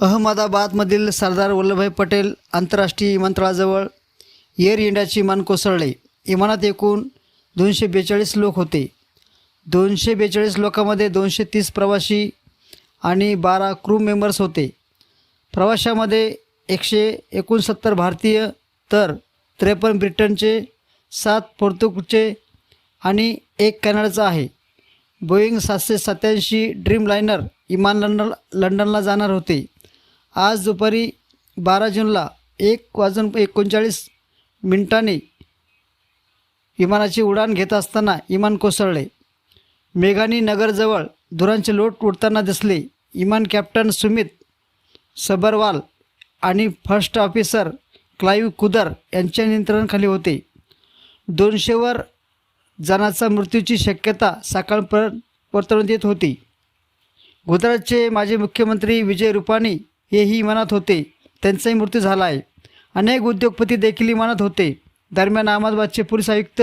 अहमदाबादमधील सरदार वल्लभभाई पटेल आंतरराष्ट्रीय विमानतळाजवळ एअर इंडियाचे विमान कोसळले. विमानात एकूण दोनशे बेचाळीस लोक होते. दोनशे बेचाळीस लोकांमध्ये दोनशे तीस प्रवासी आणि बारा क्रू मेंबर्स होते. प्रवाशामध्ये एकशे एकोणसत्तर भारतीय तर त्रेपन्न ब्रिटनचे सात पोर्तुगचे आणि एक कॅनडाचा आहे. बोईंग सातशे सत्याऐंशी ड्रीम लायनर विमान लंडन लंडनला जाणार होते. आज दुपारी बारा जूनला एक वाजून एकोणचाळीस मिनिटांनी विमानाची उडान घेत असताना विमान कोसळले. मेघानी नगरजवळ धुरांचे लोट उडताना दिसले. विमान कॅप्टन सुमित सबरवाल आणि फर्स्ट ऑफिसर क्लाईव्ह कुदर यांच्या नियंत्रणाखाली होते. दोनशेवर जणांचा मृत्यूची शक्यता सकाळपर्यंत वर्तवण्यात येत होती. गुजरातचे माजी मुख्यमंत्री विजय रुपाणी हेही म्हणत होते. त्यांचाही मृत्यू झाला आहे अनेक उद्योगपती देखील म्हणत होते. दरम्यान अहमदाबादचे पोलीस आयुक्त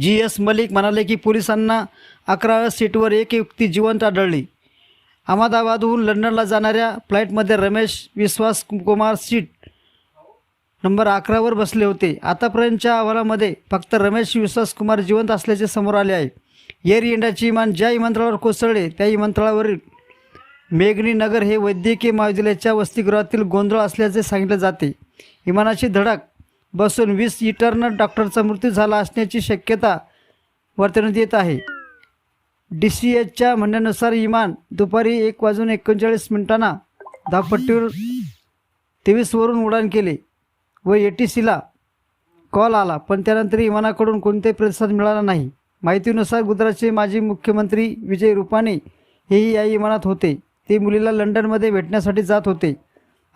जी एस मलिक म्हणाले की पोलिसांना अकरा सीटवर एक व्यक्ती जिवंत आढळली. अहमदाबादहून लंडनला जाणाऱ्या फ्लाईटमध्ये रमेश विश्वास कुमार सीट नंबर अकरावर बसले होते. आतापर्यंतच्या अहवालामध्ये फक्त रमेश विश्वास कुमार जिवंत असल्याचे समोर आले आहे. एअर इंडियाचे विमान ज्या विमानतळावर कोसळले त्या विमानतळावरील मेघनी नगर हे वैद्यकीय महाविद्यालयाच्या वसतिगृहातील गोंधळ असल्याचे सांगितले जाते. विमानाची धडक बसून वीस इटरनं डॉक्टरचा मृत्यू झाला असण्याची शक्यता वर्तवण्यात येत आहे. डी सी एचच्या म्हणण्यानुसार विमान दुपारी एक वाजून एकोणचाळीस मिनिटांना धावपट्टीवर तेवीसवरून उड्डाण केले व ए टी सीला कॉल आला पण त्यानंतर विमानाकडून कोणताही प्रतिसाद मिळाला नाही. माहितीनुसार गुजरातचे माजी मुख्यमंत्री विजय रुपाणी हेही या विमानात होते. ते मुलीला लंडनमध्ये भेटण्यासाठी जात होते.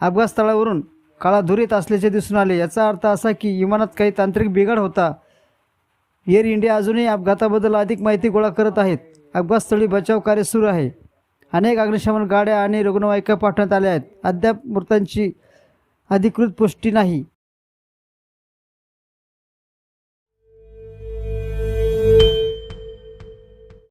अपघात स्थळावरून काळा धूर असल्याचे दिसून आले. याचा अर्थ असा की विमानात काही तांत्रिक बिघाड होता. एअर इंडिया अजूनही अपघाताबद्दल अधिक माहिती गोळा करत आहेत. अपघातस्थळी बचाव कार्य सुरू आहे. अनेक अग्निशमन गाड्या आणि रुग्णवाहिका पाठवण्यात आल्या आहेत. अद्याप मृतांची अधिकृत पुष्टी नाही.